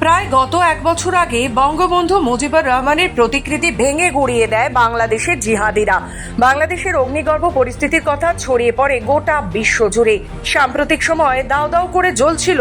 প্রায় গত এক বছর আগে বঙ্গবন্ধু মুজিবুর রহমানের প্রতিকৃতি ভেঙে গুড়িয়ে দেয় বাংলাদেশের জিহাদিরা। বাংলাদেশের অগ্নিগর্ভ পরিস্থিতির কথা ছড়িয়ে পড়ে গোটা বিশ্ব জুড়ে। সাম্প্রতিক সময়ে দাও দাও করে জ্বলছিল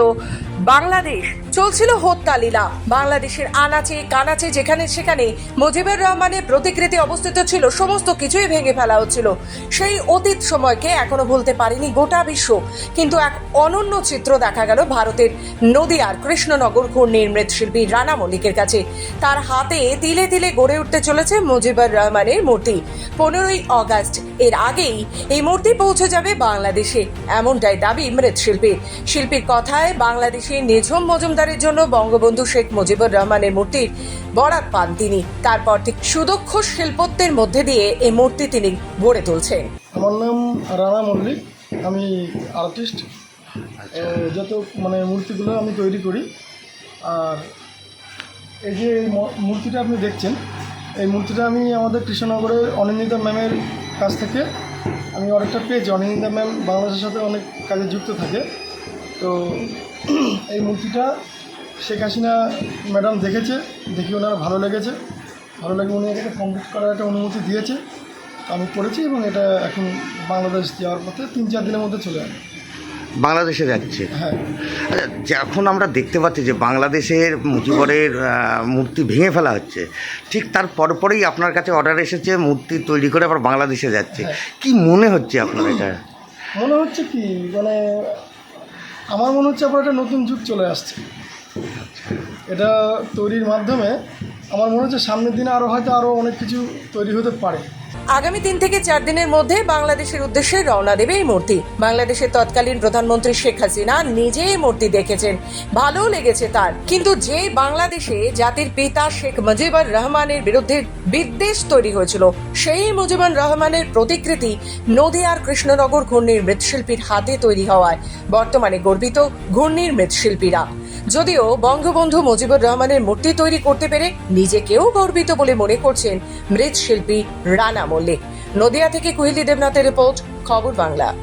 বাংলাদেশ। চলছিল হত্যা লীলা। বাংলাদেশের আনাচে, কানাচে যেখানে সেখানে মুজিবুর রহমানের প্রতিকৃতি অবস্থিত ছিল, সমস্ত কিছুই ভেঙে ফেলা হচ্ছিল। সেই অতীত সময়কে এখনও ভুলতে পারেনি গোটা বিশ্ব। কিন্তু এক অনন্য চিত্র দেখা গেল ভারতের নদিয়ার কৃষ্ণনগর ঘূর্ণির মৃৎশিল্পী রানা মল্লিকের কাছে। তার হাতে তিলে তিলে গড়ে উঠতে চলেছে মুজিবুর রহমানের মূর্তি। পনেরোই অগাস্ট, এর আগেই এই মূর্তি পৌঁছে যাবে বাংলাদেশে, এমনটাই দাবি মৃৎশিল্পীর। শিল্পীর কথায় বাংলাদেশে নিঝুম মজুমদারের জন্য বঙ্গবন্ধু শেখ মুজিবুর রহমানের মূর্তির বরাত পান তিনি। তারপর ঠিক সুদক্ষ শিল্পত্বের মধ্যে দিয়ে এই মূর্তি তিনি গড়ে তুলছেন। আমার নাম রানা মল্লিক। আমি আর্টিস্ট যত মানে মূর্তিগুলো আমি তৈরি করি আর এই যে এই ম- মূর্তিটা আপনি দেখছেন এই মূর্তিটা আমি আমাদের কৃষ্ণনগরের অনিন্দিতা ম্যামের কাছ থেকে আমি অনেকটা পেয়েছি। অনিন্দিতা ম্যাম বাংলাদেশের সাথে অনেক কাজে যুক্ত থাকে। তো এই মূর্তিটা শেখ হাসিনা ম্যাডাম দেখেছে দেখি ওনার ভালো লেগেছে। ভালো লেগে উনি এটাকে কমপ্লিট করার একটা অনুমতি দিয়েছে। আমি করেছি এবং এটা এখন বাংলাদেশ যাওয়ার পথে তিন চার দিনের মধ্যে চলে যাবে বাংলাদেশে যাচ্ছে? হ্যাঁ। আচ্ছা যখন আমরা দেখতে পাচ্ছি যে বাংলাদেশের মুজিবরের মূর্তি ভেঙে ফেলা হচ্ছে ঠিক তার পরপরেই আপনার কাছে অর্ডার এসেছে মূর্তি তৈরি করে আবার বাংলাদেশে যাচ্ছে। হ্যাঁ। কি মনে হচ্ছে আপনার এটা? মনে হচ্ছে কি মানে আমার মনে হচ্ছে আবার একটা নতুন যুগ চলে আসছে। এটা তৈরির মাধ্যমে আমার মনে হচ্ছে সামনের দিনে আরও হয়তো আরও অনেক কিছু তৈরি হতে পারে। আগামী তিন থেকে চার দিনের মধ্যে বাংলাদেশের উদ্দেশ্যে রওনা দেবে এই মূর্তি। বাংলাদেশের তৎকালীন প্রধানমন্ত্রী শেখ হাসিনা নিজে এই মূর্তি দেখেছেন। ভালো লেগেছে তার। কিন্তু যে বাংলাদেশে জাতির পিতা শেখ মুজিবুর রহমানের বিরুদ্ধে বিদ্বেষ তৈরি হয়েছিল, সেই মুজিবুর রহমানের প্রতিকৃতি নদিয়ার কৃষ্ণনগর ঘূর্ণির মৃৎশিল্পীর হাতে তৈরি হওয়ায় বর্তমানে গর্বিত ঘূর্ণির মৃৎশিল্পীরা। যদিও বঙ্গবন্ধু মুজিবুর রহমানের মূর্তি তৈরি করতে পেরে নিজেকেও গর্বিত বলে মনে করছেন মৃৎশিল্পী রানা মল্লিক। নদিয়া থেকে কুহিলি দেবনাথের রিপোর্ট, খবর বাংলা।